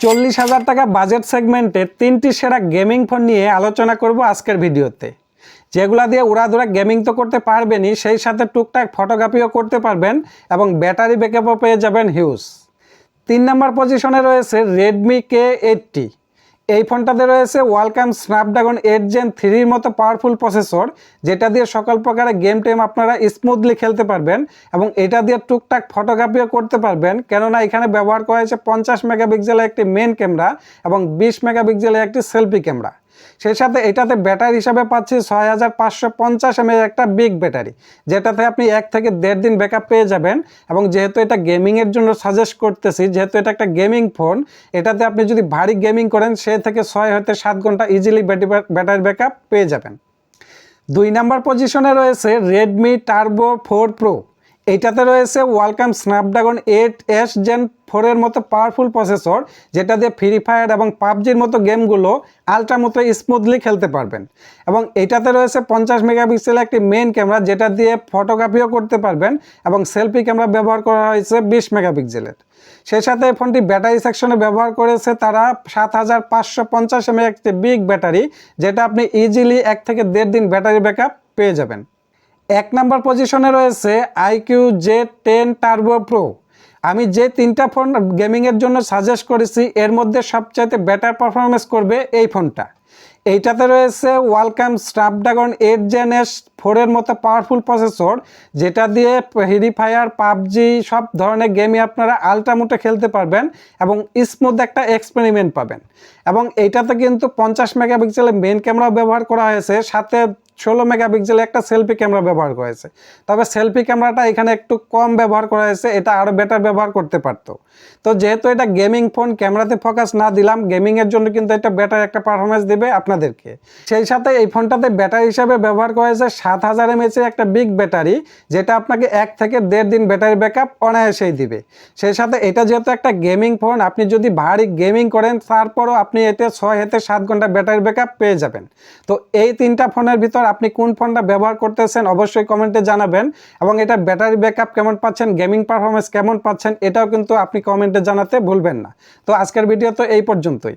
চল্লিশ হাজার টাকা বাজেট সেগমেন্টে তিনটি সেরা গেমিং ফোন নিয়ে আলোচনা করব আজকের ভিডিওতে। যেগুলা দিয়ে উড়াধুরা গেমিং তো করতে পারবেনই, সেই সাথে টুকটাক ফটোগ্রাফিও করতে পারবেন এবং ব্যাটারি ব্যাকআপও পেয়ে যাবেন হিউজ তিন নম্বর পজিশনে রয়েছে রেডমি কে এইটটি এই ফোনটাতে রয়েছে ওয়ালকাম স্ন্যাপড্রাগন এইট জেন থ্রির মতো পাওয়ারফুল প্রসেসর যেটা দিয়ে সকল প্রকারের গেম টেম আপনারা স্মুথলি খেলতে পারবেন এবং এটা দিয়ে টুকটাক ফটোগ্রাফিও করতে পারবেন। কেননা এখানে ব্যবহার করা হয়েছে পঞ্চাশ মেগাপিক্সেলের একটি মেন ক্যামেরা এবং বিশ মেগাপিক্সেলের একটি সেলফি ক্যামেরা সেই সাথে এটাতে ব্যাটারি হিসাবে পাচ্ছি ছয় হাজার পাঁচশো পঞ্চাশ এমএর একটা বিগ ব্যাটারি যেটাতে আপনি এক থেকে দেড় দিন ব্যাকআপ পেয়ে যাবেন। এবং যেহেতু এটা গেমিংয়ের জন্য সাজেস্ট করতেছি, যেহেতু এটা একটা গেমিং ফোন এটাতে আপনি যদি ভারী গেমিং করেন, সে থেকে ছয় হতে সাত ঘণ্টা ইজিলি ব্যাটারি ব্যাকআপ পেয়ে যাবেন। দুই নাম্বার পজিশনে রয়েছে রেডমি টার্বো ফোর প্রো এইটাতে রয়েছে Qualcomm Snapdragon eight S gen ফোরের মতো পাওয়ারফুল প্রসেসর যেটা দিয়ে ফ্রি ফায়ার এবং পাবজির মতো গেমগুলো আলট্রা মতো স্মুথলি খেলতে পারবেন। এবং এটাতে রয়েছে পঞ্চাশ মেগাপিক্সেলের একটি মেন ক্যামেরা যেটা দিয়ে ফটোগ্রাফিও করতে পারবেন এবং সেলফি ক্যামেরা ব্যবহার করা হয়েছে বিশ মেগাপিক্সেলের। সেই সাথে এই ফোনটি ব্যাটারি সেকশনে ব্যবহার করেছে তারা সাত হাজার পাঁচশো পঞ্চাশ এমএ একটি বিগ ব্যাটারি যেটা আপনি ইজিলি এক থেকে দেড় দিন ব্যাটারি ব্যাকআপ পেয়ে যাবেন। এক নাম্বার পজিশনে রয়েছে iQOO Z ten turbo pro আমি যে তিনটা ফোন গেমিংয়ের জন্য সাজেস্ট করেছি, এর মধ্যে সবচাইতে বেটার পারফরমেন্স করবে এই ফোনটা এইটাতে রয়েছে Qualcomm Snapdragon eight gen S ফোরের মতো পাওয়ারফুল প্রসেসর যেটা দিয়ে ফ্রি ফায়ার পাবজি, সব ধরনের গেমই আপনারা আলট্রামোটে খেলতে পারবেন এবং স্মুথ একটা এক্সপেরিমেন্ট পাবেন। এবং এইটাতে কিন্তু পঞ্চাশ মেগাপিক্সেলের মেন ক্যামেরা ব্যবহার করা হয়েছে, সাথে ষোলো মেগাপিক্সেলের একটা সেলফি ক্যামেরা ব্যবহার করা হয়েছে তবে সেলফি ক্যামেরাটা এখানে একটু কম ব্যবহার করা হয়েছে, এটা আরও বেটার ব্যবহার করতে পারতো। তো যেহেতু এটা গেমিং ফোন ক্যামেরাতে ফোকাস না দিলাম গেমিংয়ের জন্য কিন্তু এটা বেটার একটা পারফরমেন্স দেবে আপনাদেরকে। সেই সাথে এই ফোনটাতে ব্যাটারি হিসাবে ব্যবহার করা হয়েছে সাত হাজার এমএচের একটা বিগ ব্যাটারি যেটা আপনাকে এক থেকে দেড় দিন ব্যাটারি ব্যাকআপ অনায়াসেই দিবে। সেই সাথে এটা যেহেতু একটা গেমিং ফোন আপনি যদি ভারী গেমিং করেন, তারপরও আপনি এতে ছয় হতে সাত ঘণ্টা ব্যাটারি ব্যাকআপ পেয়ে যাবেন। তো এই তিনটা ফোনের ভিতর আপনি কোন ফোনটা ব্যবহার করতেছেন অবশ্যই কমেন্টে জানাবেন। এবং এটা ব্যাটারি ব্যাকআপ কেমন পাচ্ছেন, গেমিং পারফরমেন্স কেমন পাচ্ছেন, এটাও কিন্তু আপনি কমেন্টে জানাতে ভুলবেন না। তো আজকের ভিডিও তো এই পর্যন্তই।